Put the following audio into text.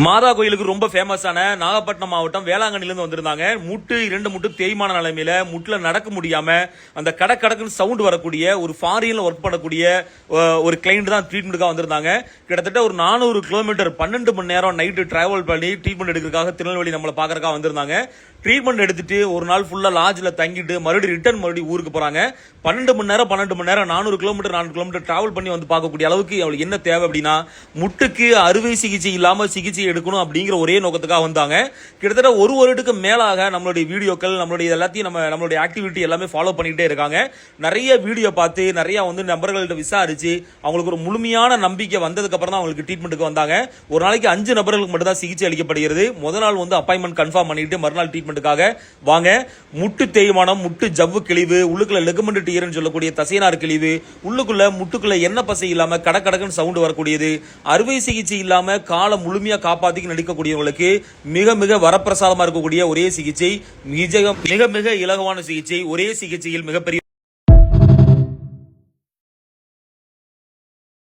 மாதா கோயிலுக்கு ரொம்ப ஃபேமஸான நாகப்பட்டினம் மாவட்டம் வேளாங்கண்ணிலேருந்து வந்திருந்தாங்க. முட்டு இரண்டு முட்டு தேய்மான நிலைமையில முட்டில் நடக்க முடியாம அந்த கடை கடக்குன்னு சவுண்ட் வரக்கூடிய ஒரு ஃபாரினில் ஒர்க் பண்ணக்கூடிய ஒரு கிளைண்ட் தான் ட்ரீட்மெண்ட்டுக்காக வந்திருந்தாங்க. கிட்டத்தட்ட ஒரு நானூறு கிலோமீட்டர் பன்னெண்டு மணி நேரம் நைட்டு டிராவல் பண்ணி ட்ரீட்மெண்ட் எடுக்கிறதுக்காக திருநெல்வேலி நம்மளை பார்க்கறக்காக வந்திருந்தாங்க. ட்ரீட்மெண்ட் எடுத்துட்டு ஒரு நாள் ஃபுல்லாக லாட்ஜில் தங்கிட்டு மறுபடியும் ரிட்டர்ன் மறுபடியும் ஊருக்கு போகிறாங்க பன்னெண்டு மணி நேரம் பன்னெண்டு மணி நேரம் நானூறு கிலோமீட்டர் நானூறு கிலோமீட்டர் டிராவல் பண்ணி வந்து பார்க்கக்கூடிய அளவுக்கு அவளுக்கு என்ன தேவை அப்படின்னா முட்டுக்கு அறுவை சிகிச்சை இல்லாமல் சிகிச்சை எடுக்கணும் அப்படிங்கிற ஒரே நோக்கத்துக்காக வந்தாங்க. கிட்டத்தட்ட ஒரு வருடத்துக்கு மேலாக நம்மளுடைய வீடியோக்கள் நம்மளுடைய இது எல்லாத்தையும் நம்ம நம்மளுடைய ஆக்டிவிட்டி எல்லாமே ஃபாலோ பண்ணிக்கிட்டே இருக்காங்க. நிறைய வீடியோ பார்த்து நிறையா வந்து நபர்கள்ட்ட விசாரிச்சு அவங்களுக்கு ஒரு முழுமையான நம்பிக்கை வந்ததுக்கு அப்புறம் தான் அவங்களுக்கு ட்ரீட்மெண்ட்டுக்கு வந்தாங்க. ஒரு நாளைக்கு அஞ்சு நபர்களுக்கு மட்டும் தான் சிகிச்சை அளிக்கப்படுகிறது. முதல் நாள் வந்து அப்பாயின்மெண்ட் கன்ஃபார்ம் பண்ணிட்டு மறுநாள் ட்ரீட்மெண்ட் ட்ரீட்மெண்ட்டுக்காக வாங்க முட்டு தேய்மானம் முட்டு ஜவ்வு கிழிவு உள்ளுக்குள்ள லெகுமெண்ட் டீர்னு சொல்லக்கூடிய தசைநார் கிழிவு உள்ளுக்குள்ள முட்டுக்குள்ள எண்ணெய் பசை இல்லாம கடக்கடக்குன்னு சவுண்ட் வரக்கூடியது. அறுவை சிகிச்சை இல்லாம காலை முழுமையா காப்பாத்தி நடிக்கக்கூடியவங்களுக்கு மிக மிக வரப்பிரசாதமா இருக்கக்கூடிய ஒரே சிகிச்சை மிக மிக இலகுவான சிகிச்சை ஒரே சிகிச்சையில் மிகப்பெரிய